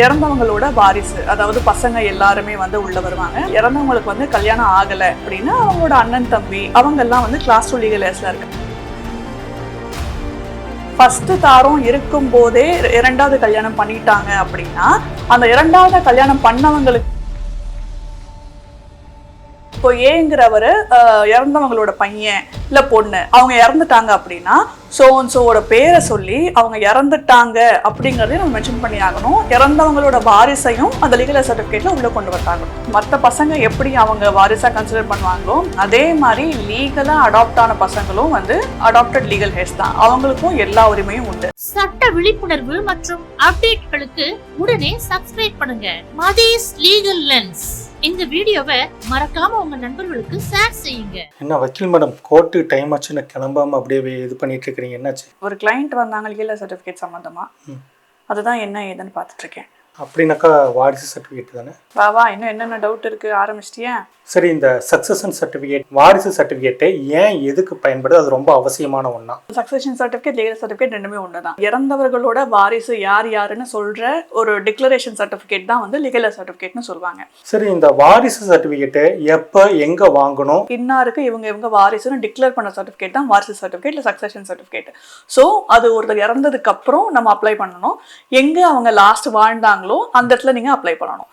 இறந்தவங்களோட வாரிசு அதாவது பசங்க எல்லாருமே வந்து உள்ள வருவாங்க. இறந்தவங்களுக்கு வந்து கல்யாணம் ஆகல அப்படின்னா அவங்களோட அண்ணன் தம்பி அவங்க எல்லாம் வந்து கிளாஸ் டூ லீகல் ஏஜ்ல இருக்கு ஃபர்ஸ்ட் தாரம் இருக்கும் போதே இரண்டாவது கல்யாணம் பண்ணிட்டாங்க அப்படின்னா அந்த இரண்டாவது கல்யாணம் பண்ணவங்களுக்கு இப்போ ஏங்கிறவர் இறந்தவங்களோட பையன் இல்ல பொண்ணு அவங்க இறந்துட்டாங்க அப்படின்னா சோ சோவோட பேரை சொல்லி அவங்க இறந்துட்டாங்க அப்படிங்கறதையும் நம்ம மென்ஷன் பண்ணி ஆகணும். இறந்தவங்களோட வாரிசையும் அந்த லீகல் சர்டிஃபிகேட்ல உள்ள கொண்டு வந்தாங்க மற்ற பசங்க எப்படி அவங்க வாரிசா கன்சிடர் பண்ணுவாங்களோ அதே மாதிரி லீகலா அடாப்ட் ஆன பசங்களும் வந்து அடாப்டட் லீகல் ஹேஸ் தான். அவங்களுக்கும் எல்லா உரிமையும் உண்டு. சட்ட விழிப்புணர்வு மற்றும் அப்டேட்களுக்கு உடனே சப்ஸ்கிரைப் பண்ணுங்க. மதீஸ் லீகல் லென்ஸ் இந்த வீடியோவை மறக்காம உங்க நண்பர்களுக்கு ஷேர் செய்யுங்க. என்ன வக்கீல் மேடம் கோர்ட்டு டைம் ஆச்சுன்னு கிளம்பாம அப்படியே இது பண்ணிட்டு இருக்கிறீங்க என்னாச்சு? ஒரு கிளைண்ட் வந்தாங்க லீகல் சர்டிஃபிகேட் சம்மந்தமா? ம். அதுதான் என்ன ஏதுன்னு பார்த்துட்டு இருக்கேன். அப்படின்னாக்கா வாரிசு சர்டிஃபிகேட் தானே? வா வா இன்னும் என்னென்ன டவுட் இருக்கு? ஆரம்பிச்சிட்டியா? சரி இந்த சக்சஷன் சர்டிஃபிகேட் வாரிசு சர்டிஃபிகேட்டை ஏன் எதுக்கு பயன்படுது? அது ரொம்ப அவசியமான ஒன்றா சக்சஷன் சர்டிஃபிகேட் லீகல் சர்டிஃபிகேட் ரெண்டுமே ஒன்று தான் இறந்தவர்களோட வாரிசு யார் யாருன்னு சொல்ற ஒரு டிக்ளரேஷன் சர்டிஃபிகேட் தான் வந்து லீகல் சர்டிஃபிகேட்னு சொல்லுவாங்க. சரி இந்த வாரிசு சர்டிஃபிகேட்டை எப்போ எங்கே வாங்கணும்? இன்னாருக்கு இவங்க இவங்க வாரிசுன்னு டிக்ளேர் பண்ண சர்டிஃபிகேட் தான் வாரிசு சர்டிஃபிகேட் இல்லை சக்சஷன் சர்டிஃபிகேட் ஸோ அது ஒருத்தர் இறந்ததுக்கு அப்புறம் நம்ம அப்ளை பண்ணணும். எங்க அவங்க லாஸ்ட் வாழ்ந்தாங்களோ அந்த இடத்துல நீங்க அப்ளை பண்ணணும்.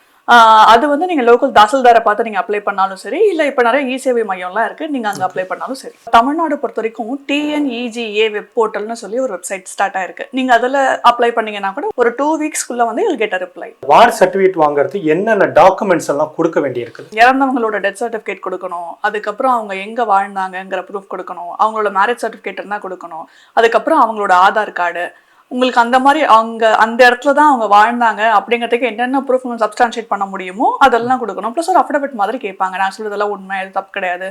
அது வந்து நீங்க லோக்கல் தாசில்தாரை பார்த்து நீங்க அப்ளை பண்ணாலும் சரி இல்ல இப்ப நிறைய இ சேவை மையம்லாம் இருக்கு நீங்க அங்க அப்ளை பண்ணாலும் சரி. தமிழ்நாடு பொறுத்த வரைக்கும் டிஎன்இஜிஏ வெப் போர்ட்டல்னு சொல்லி ஒரு வெப்சைட் ஸ்டார்ட் ஆயிருக்கு. நீங்க அதுல அப்ளை பண்ணீங்கன்னா கூட ஒரு டூ வீக்ஸ்க்குள்ள வந்து யூ கெட் அ ரிப்ளை வாரிசு சர்டிஃபிகேட் வாங்குறது என்னென்ன டாக்குமெண்ட்ஸ் எல்லாம் கொடுக்க வேண்டியிருக்குது? இறந்தவங்களோட டெத் சர்டிஃபிகேட் கொடுக்கணும் அதுக்கப்புறம் அவங்க எங்க வாழ்ந்தாங்கங்கிற ப்ரூஃப் கொடுக்கணும் அவங்களோட மேரேஜ் சர்டிஃபிகேட் இருந்தா கொடுக்கணும் அதுக்கப்புறம் அவங்களோட ஆதார் கார்டு உங்களுக்கு அந்த மாதிரி அவங்க அந்த இடத்துல தான் அவங்க வாழ்ந்தாங்க. அப்படிங்கிறதுக்கு என்னென்ன ப்ரூஃப் சப்ஸ்டான்ஷியேட் பண்ண முடியுமோ அதெல்லாம் கொடுக்கணும். ப்ளஸ் ஒரு அஃபிடவிட் மாதிரி கேட்பாங்க. நான் சொல்றதெல்லாம் உண்மை அது தப்பு கிடையாது.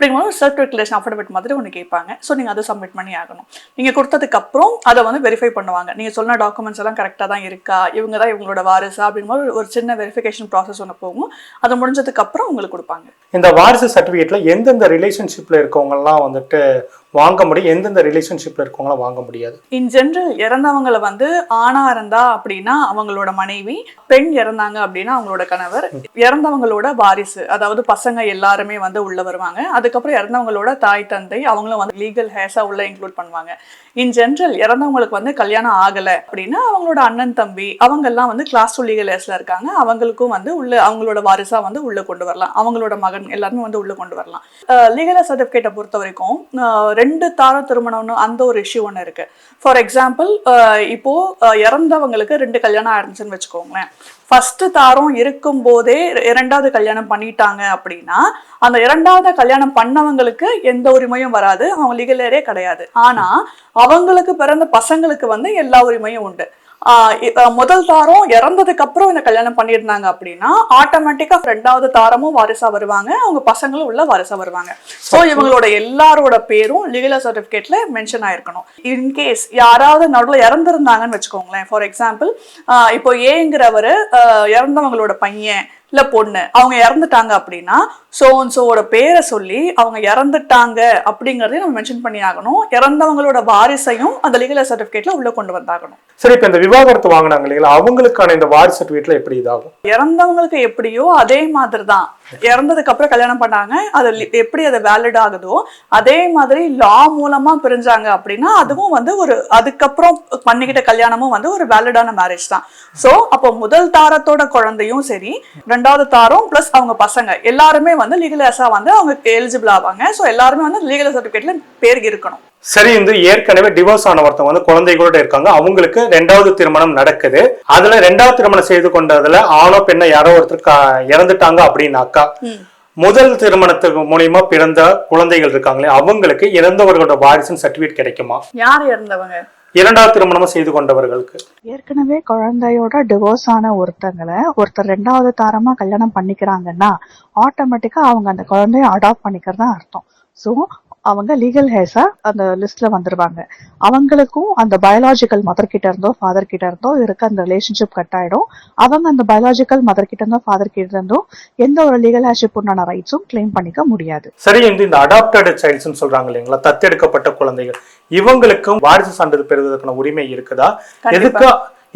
அப்படிங்கும்போது ஒரு செல்ஃப் டிக்ளரேஷன் அஃபிடவிட் மாதிரி ஒன்று கேட்பாங்க. ஸோ நீங்கள் அதை சப்மிட் பண்ணி ஆகணும். நீங்கள் கொடுத்ததுக்கு அப்புறம் அதை வந்து வெரிஃபை பண்ணுவாங்க. நீங்கள் சொன்ன டாக்குமெண்ட்ஸ் எல்லாம் கரெக்டாக தான் இருக்கா? இவங்க தான் இவங்களோட வாரிசா? அப்படிங்கும்போது ஒரு சின்ன வெரிஃபிகேஷன் ப்ராசஸ் ஒன்று போகும். அது முடிஞ்சதுக்கு அப்புறம் உங்களுக்கு கொடுப்பாங்க. இந்த வாரிசு சர்டிஃபிகேட்ல எந்தெந்த ரிலேஷன்ஷிப்ல இருக்கவங்கலாம் வந்துட்டு வாங்க முடியும். எந்தெந்த ரிலேஷன்ஷிப்ல இருக்கவங்களாம் வாங்க முடியாது. இன் ஜென்ரல் இறந்தவங்களை வந்து ஆணா இருந்தா அப்படின்னா அவங்களோட மனைவி பெண் இறந்தாங்க அப்படின்னா அவங்களோட கணவர். இறந்தவங்களோட வாரிசு அதாவது பசங்க எல்லாருமே வந்து உள்ள வருவாங்க. அதுக்கப்புறம் இறந்தவங்களோட தாய் தந்தை அவங்களும் வந்து லீகல் ஹேஸா உள்ள இன்க்ளூட் பண்ணுவாங்க. இன் ஜென்ரல் இறந்தவங்களுக்கு வந்து கல்யாணம் ஆகல அப்படின்னா அவங்களோட அண்ணன் தம்பி அவங்க எல்லாம் வந்து கிளாஸ் டூ லீகல் ஹேஸ்ல இருக்காங்க. அவங்களுக்கும் வந்து உள்ள அவங்களோட வாரிசா வந்து உள்ள கொண்டு வரலாம். அவங்களோட மகன் எல்லாருமே வந்து உள்ள கொண்டு வரலாம். லீகல் சர்டிஃபிகேட்டை பொறுத்த வரைக்கும் ரெண்டு தார திருமணம்னு அந்த ஒரு இஷ்யூ ஒன்று இருக்கு. ஃபார் எக்ஸாம்பிள் இப்போ இறந்தவங்களுக்கு ரெண்டு கல்யாணம் ஆயிருந்துச்சுன்னு வச்சுக்கோங்களேன். ஃபர்ஸ்ட் தாரம் இருக்கும் போதே இரண்டாவது கல்யாணம் பண்ணிட்டாங்க அப்படின்னா அந்த இரண்டாவது கல்யாணம் பண்ணவங்களுக்கு எந்த உரிமையும் வராது. அவங்க லீகலேரே கிடையாது. ஆனா அவங்களுக்கு பிறந்த பசங்களுக்கு வந்து எல்லா உரிமையும் உண்டு. முதல் தாரம் இறந்ததுக்கு அப்புறம் இந்த கல்யாணம் பண்ணியிருந்தாங்க அப்படின்னா ஆட்டோமேட்டிக்கா ரெண்டாவது தாரமும் வாரிசா வருவாங்க. அவங்க பசங்களும் உள்ள வாரிசா வருவாங்க. ஸோ இவங்களோட எல்லாரோட பேரும் லீகல் சர்டிஃபிகேட்ல மென்ஷன் ஆயிருக்கணும். இன்கேஸ் யாராவது நடுவில் இறந்துருந்தாங்கன்னு வச்சுக்கோங்களேன். ஃபார் எக்ஸாம்பிள் இப்போ ஏங்கிறவர் இறந்தவங்களோட பையன் இல்ல பொண்ணு. அவங்க இறந்துட்டாங்க அப்படின்னா சோ சோவோட பேரை சொல்லி அவங்க இறந்துட்டாங்க அப்படிங்கறதையும் நம்ம மென்ஷன் பண்ணி ஆகணும். இறந்தவங்களோட வாரிசையும் அந்த லீகல் சர்டிஃபிகேட்ல உள்ள கொண்டு வந்தாகணும். சரி இப்போ இந்த விவாகரத்து வாங்கினாங்க இல்லைங்களா? அவங்களுக்கான இந்த வாரிசு சர்டிஃபிகேட்ல எப்படி இதாகும்? இறந்தவங்களுக்கு எப்படியோ அதே மாதிரி தான் இறந்ததுக்கு அப்புறம் கல்யாணம் பண்ணாங்க. அது எப்படி அது வேலிட் ஆகுதோ அதே மாதிரி லா மூலமா பிரிஞ்சாங்க அப்படின்னா அதுவும் வந்து ஒரு அதுக்கப்புறம் பண்ணிக்கிட்ட கல்யாணமும் வந்து ஒரு வேலிடான மேரேஜ் தான். சோ அப்போ முதல் தாரத்தோட குழந்தையும் சரி ரெண்டாவது தாரம் பிளஸ் அவங்க பசங்க. எல்லாருமே வந்து லீகல் வந்து அவங்க எலிஜிபிள் ஆவாங்க. சோ எல்லாருமே வந்து லீகல் சர்டிஃபிகேட்ல பேர் இருக்கணும். சரி இந்த ஏற்கனவே டிவோர்ஸ் ஆன ஒருத்தவங்க வந்து குழந்தைகளோட இருக்காங்க. அவங்களுக்கு ரெண்டாவது திருமணம் நடக்குது. அதுல ரெண்டாவது திருமணம் செய்து கொண்டதுல ஆணோ பெண்ணோ யாரோ ஒருத்தர் இறந்துட்டாங்க அப்படின்னாக்கா. முதல் திருமணத்துக்கு மூலியமா பிறந்த குழந்தைகள் இருக்காங்களே அவங்களுக்கு இறந்தவர்களோட வாரிசின் சர்டிபிகேட் கிடைக்குமா? யார் இறந்தவங்க? இரண்டாவது திருமணம் செய்து கொண்டவர்களுக்கு. ஏற்கனவே குழந்தையோட டிவோர்ஸ் ஆன ஒருத்தங்களை ஒருத்தர் ரெண்டாவது தாரமா கல்யாணம் பண்ணிக்கிறாங்கன்னா ஆட்டோமேட்டிக்கா அவங்க அந்த குழந்தைய அடாப்ட் பண்ணிக்கிறது தான் அர்த்தம். ஸோ அவங்க லீகல் ஹேஸா அந்த லிஸ்ட்ல வந்துருவாங்க. அவங்களுக்கும் அந்த பயாலாஜிக்கல் மதர் கிட்ட இருந்தோ ஃபாதர் கிட்ட இருந்தோ இருக்க அந்த ரிலேஷன்ஷிப் கட் ஆயிடும். அவங்க அந்த பயாலாஜிக்கல் மதர் கிட்ட இருந்தோ ஃபாதர் கிட்ட இருந்தோ எந்த ஒரு லீகல் ஹேஷிப் உண்டான ரைட்ஸும் கிளைம் பண்ணிக்க முடியாது. சரி இந்த இந்த அடாப்டட் சைல்ட்ஸ்னு சொல்றாங்க இல்லைங்களா? தத்தெடுக்கப்பட்ட குழந்தைகள். இவங்களுக்கும் வாரிசு சான்றிதழ் பெறுவதற்கான உரிமை இருக்குதா. எதுக்கு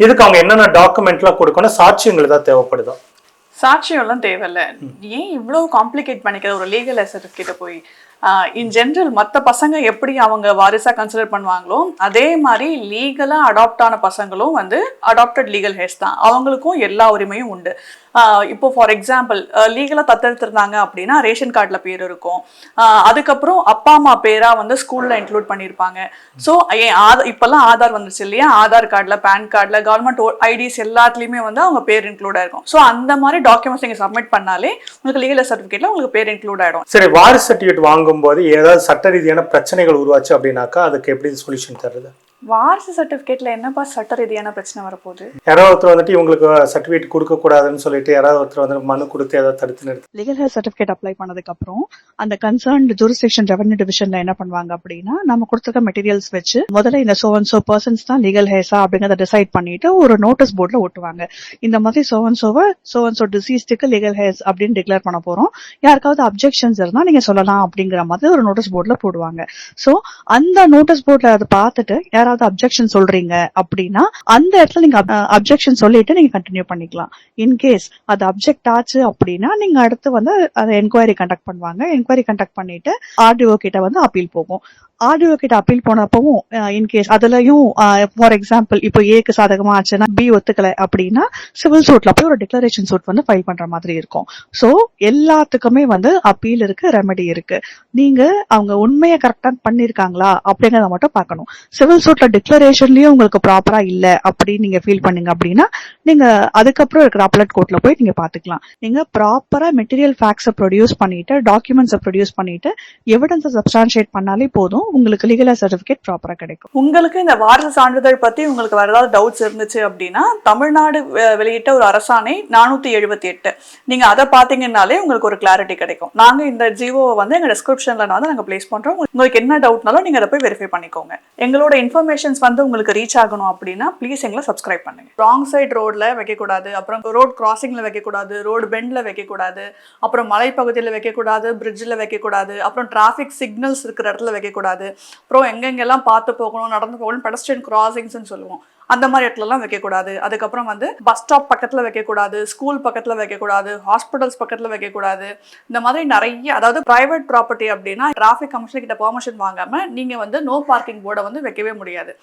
இதுக்கு அவங்க என்னென்ன டாக்குமெண்ட்லாம் கொடுக்கணும் சாட்சியங்கள் தான் தேவைப்படுதோ? சாட்சியம் எல்லாம் தேவையில்ல ஏன் இவ்வளவு காம்ப்ளிகேட் பண்ணிக்கிற ஒரு லீகல் சர்டிஃபிகேட்டை போய் இன் ஜென்ரல் மற்ற பசங்க எப்படி அவங்க வாரிசா கன்சிடர் பண்ணுவாங்களோ அதே மாதிரி லீகலா அடாப்ட் ஆன பசங்களும் வந்து அடாப்டட் லீகல் ஹேர்ஸ் தான். அவங்களுக்கும் எல்லா உரிமையும் உண்டு. இப்போ ஃபார் எக்ஸாம்பிள் லீகலாக தத்தெடுத்திருந்தாங்க அப்படின்னா ரேஷன் கார்டில் பேர் இருக்கும். அதுக்கப்புறம் அப்பா அம்மா பேரா வந்து ஸ்கூலில் இன்க்ளூட் பண்ணியிருப்பாங்க. ஸோ ஆதார் இப்போல்லாம் ஆதார் வந்துருச்சு இல்லையா? ஆதார் கார்டில் பேன் கார்டில் கவர்மெண்ட் ஐடிஸ் எல்லாத்துலேயுமே வந்து அவங்க பேர் இன்க்ளூடாக இருக்கும் ஸோ அந்த மாதிரி டாக்குமெண்ட்ஸ் நீங்கள் சப்மிட் பண்ணாலே உங்களுக்கு லீகல் சர்டிஃபிகேட்டில் உங்களுக்கு பேர் இன்க்ளூட் ஆகிடும் சரி வாரிசு சர்டிஃபிகேட் போகும்போது ஏதாவது சட்ட ரீதியான பிரச்சனைகள் உருவாச்சு அப்படின்னாக்கா அதுக்கு எப்படி சொல்யூஷன் தருது வாரிசு சர்டிஃபிகேட்ல என்னப்பா சட்ட ரீதியான பிரச்சனை வரப்போகுது? யாராவது ஒருத்தர் வந்துட்டு இவங்களுக்கு சர்டிஃபிகேட் கொடுக்க கூடாதுன்னு சொல்லிட்டு யாராவது ஒருத்தர் வந்து மனு கொடுத்து ஏதாவது தடுத்து நிறுத்து லீகல் ஹெல்த் சர்டிஃபிகேட் அப்ளை பண்ணதுக்கு அப்புறம் அந்த கன்சர்ன்ட் ஜூரிஸ்டிக்ஷன் ரெவன்யூ டிவிஷன்ல என்ன பண்ணுவாங்க அப்படின்னா நம்ம கொடுத்துருக்க மெட்டீரியல்ஸ் வச்சு முதல்ல இந்த சோ அண்ட் சோ பர்சன்ஸ் தான் லீகல் ஹேஸா அப்படிங்கறத டிசைட் பண்ணிட்டு ஒரு நோட்டீஸ் போர்ட்ல ஒட்டுவாங்க. இந்த மாதிரி so and சோவை so and so டிசீஸ்டுக்கு லீகல் ஹேஸ் அப்படின்னு டிக்ளேர் பண்ண போறோம். யாருக்காவது அப்ஜெக்ஷன்ஸ் இருந்தா நீங்க சொல்லலாம் அப்படிங்கிற மாதிரி ஒரு நோட்டீஸ் போர்ட்ல போடுவாங்க. சோ அந்த நோட்டீஸ் போர்ட்ல அதை பார்த்துட்டு யாராவது அப்ஜெக்ஷன் சொல்றீங்க அப்படின்னா அந்த இடத்துல நீங்க அப்செக்ஷன் சொல்லிட்டு நீங்க கண்டினியூ பண்ணிக்கலாம். இன்கேஸ் அது அப்ஜெக்ட் ஆச்சு அப்படின்னா நீங்க அடுத்து வந்து அதை என்கொயரி கண்டக்ட் பண்ணுவாங்க. என்கொயரி கண்டக்ட் பண்ணிட்டு ஆர்டிஓ கிட்ட வந்து அப்பீல் போகும். ஆர்டிஓ கிட்ட அப்பீல் போனப்பவும் இன்கேஸ் அதுலயும் ஃபார் எக்ஸாம்பிள் இப்போ ஏக்கு சாதகமா ஆச்சுன்னா பி ஒத்துக்கல அப்படின்னா சிவில் சூட்ல போய் ஒரு டிக்ளரேஷன் சூட் வந்து ஃபைல் பண்ற மாதிரி இருக்கும். ஸோ எல்லாத்துக்குமே வந்து அப்பீல் இருக்கு ரெமெடி இருக்கு. நீங்க அவங்க உண்மையை கரெக்டா பண்ணிருக்காங்களா அப்படிங்கறத மட்டும் பார்க்கணும். சிவில் சூட்ல டிக்ளரேஷன்லயும் உங்களுக்கு ப்ராப்பரா இல்ல அப்படின்னு நீங்க ஃபீல் பண்ணீங்க அப்படின்னா நீங்க அதுக்கப்புறம் இருக்கிற அப்பலட் கோர்ட்ல போய் நீங்க பாத்துக்கலாம் நீங்க ப்ராப்பரா மெட்டீரியல் ஃபேக்ஸை ப்ரொடியூஸ் பண்ணிட்டு டாக்குமெண்ட்ஸை ப்ரொடியூஸ் பண்ணிட்டு எவிடன்ஸை சப்ஸ்டான்ஷியேட் பண்ணாலே போதும். உங்களுக்கு லீகலா சர்டிபிகேட் ப்ராப்பரா கிடைக்கும். உங்களுக்கு இந்த வாரிசு சான்றிதழ் பத்தி உங்களுக்கு வேற ஏதாவது டவுட்ஸ் இருந்துச்சு அப்படின்னா தமிழ்நாடு வெளியிட்ட ஒரு அரசாணை நானூத்தி எழுபத்தி எட்டு. நீங்க அதை பாத்தீங்கன்னாலே உங்களுக்கு ஒரு கிளாரிட்டி கிடைக்கும். நாங்க இந்த ஜியோவை வந்து எங்க டிஸ்கிரிப்ஷன்ல வந்து நாங்க பிளேஸ் பண்றோம். உங்களுக்கு என்ன டவுட்னாலும் நீங்க அதை போய் வெரிஃபை பண்ணிக்கோங்க. எங்களோட இன்ஃபர்மேஷன்ஸ் வந்து உங்களுக்கு ரீச் ஆகணும் அப்படின்னா ப்ளீஸ் எங்களை சப்ஸ்கிரைப் பண்ணுங்க. ராங் சைடு ரோட்ல வைக்கக்கூடாது. அப்புறம் ரோட் கிராசிங்ல வைக்கக்கூடாது. ரோடு பெண்ட்ல வைக்கக்கூடாது. அப்புறம் மலைப்பகுதியில் வைக்கக்கூடாது. பிரிட்ஜில் வைக்கக்கூடாது. அப்புறம் டிராஃபிக் சிக்னல்ஸ் இருக்கிற இடத்துல வைக்கக்கூடாது. அப்புறம் எங்கெங்கெல்லாம் பார்த்து போகணும் நடந்து போகணும் பெடஸ்ட்ரியன் கிராசிங்ஸ்னு சொல்லுவோம். அந்த மாதிரி இடத்துலலாம் வைக்கக்கூடாது. அதுக்கப்புறம் வந்து பஸ் ஸ்டாப் பக்கத்தில் வைக்கக்கூடாது ஸ்கூல் பக்கத்தில் வைக்கக்கூடாது ஹாஸ்பிட்டல்ஸ் பக்கத்தில் வைக்கக்கூடாது. இந்த மாதிரி நிறைய அதாவது ப்ரைவேட் ப்ராப்பர்ட்டி அப்படின்னா டிராஃபிக் கமிஷன் கிட்ட பெர்மிஷன் வாங்காமல் நீங்கள் வந்து நோ பார்க்கிங் போர்டை வந்து வைக்கவே முடியாது.